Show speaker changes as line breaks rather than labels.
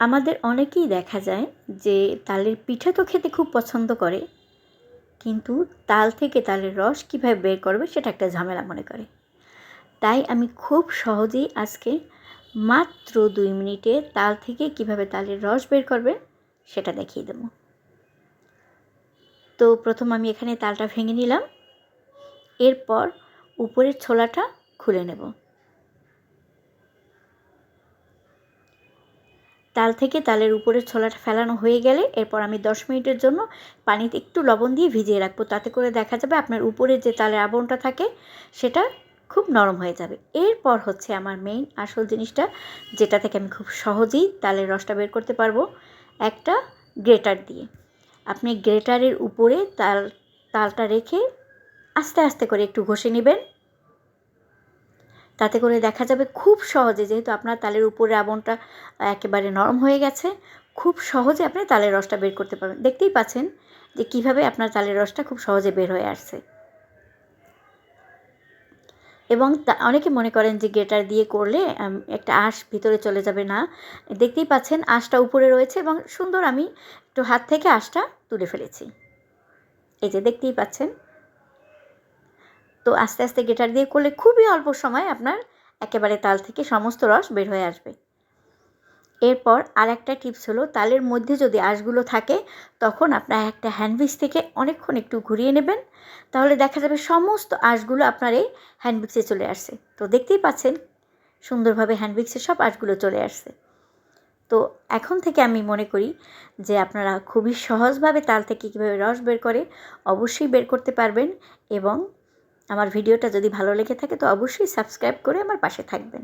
আমাদের অনেকেই দেখা যায় যে তালের পিঠা তো খেতে খুব পছন্দ করে, কিন্তু তাল থেকে তালের রস কীভাবে বের করবে সেটা একটা ঝামেলা মনে করে। তাই আমি খুব সহজেই আজকে মাত্র দুই মিনিটে তাল থেকে কীভাবে তালের রস বের করবে সেটা দেখিয়ে দেবো। তো প্রথম আমি এখানে তালটা ভেঙে নিলাম, এরপর উপরের ছোলাটা খুলে নেব। তাল থেকে তালের উপরের ছোলাটা ফেলানো হয়ে গেলে এরপর আমি দশ মিনিটের জন্য পানিতে একটু লবণ দিয়ে ভিজিয়ে রাখব। তাতে করে দেখা যাবে আপনার উপরে যে তালের আবরণটা থাকে সেটা খুব নরম হয়ে যাবে। এরপর হচ্ছে আমার মেইন আসল জিনিসটা, যেটা থেকে আমি খুব সহজেই তালের রসটা বের করতে পারব, একটা গ্রেটার দিয়ে। আপনি গ্রেটারের উপরে তাল, তালটা রেখে আস্তে আস্তে করে একটু ঘষে নেবেন। তাতে করে দেখা যাবে খুব সহজে, যেহেতু আপনার তালের উপরে আবনটা একেবারে নরম হয়ে গেছে, খুব সহজে আপনি তালের রসটা বের করতে পারবেন। দেখতেই পাচ্ছেন যে কীভাবে আপনার তালের রসটা খুব সহজে বের হয়ে আসছে। এবং অনেকে মনে করেন যে গেটার দিয়ে করলে একটা আঁশ ভিতরে চলে যাবে না। দেখতেই পাচ্ছেন আঁশটা উপরে রয়েছে এবং সুন্দর আমি একটু হাত থেকে আঁশটা তুলে ফেলেছি। এই যে দেখতেই পাচ্ছেন তো আস্তে আস্তে গেটার দিয়ে করলে খুবই অল্প সময় আপনার একেবারে তাল থেকে সমস্ত রস বের হয়ে আসবে। এরপর আর একটা টিপস হলো, তালের মধ্যে যদি আঁশগুলো থাকে, তখন আপনার একটা হ্যান্ডবিক্স থেকে অনেকক্ষণ একটু ঘুরিয়ে নেবেন। তাহলে দেখা যাবে সমস্ত আঁশগুলো আপনার এই হ্যান্ডবিক্সে চলে আসছে। তো দেখতেই পাচ্ছেন, সুন্দরভাবে হ্যান্ডবিক্সে সব আঁশগুলো চলে আসছে। তো এখন থেকে আমি মনে করি যে আপনারা খুবই সহজভাবে তাল থেকে কীভাবে রস বের করে, অবশ্যই বের করতে পারবেন এবং আমার ভিডিওটা যদি ভালো লেগে থাকে তো অবশ্যই সাবস্ক্রাইব করে আমার পাশে থাকবেন।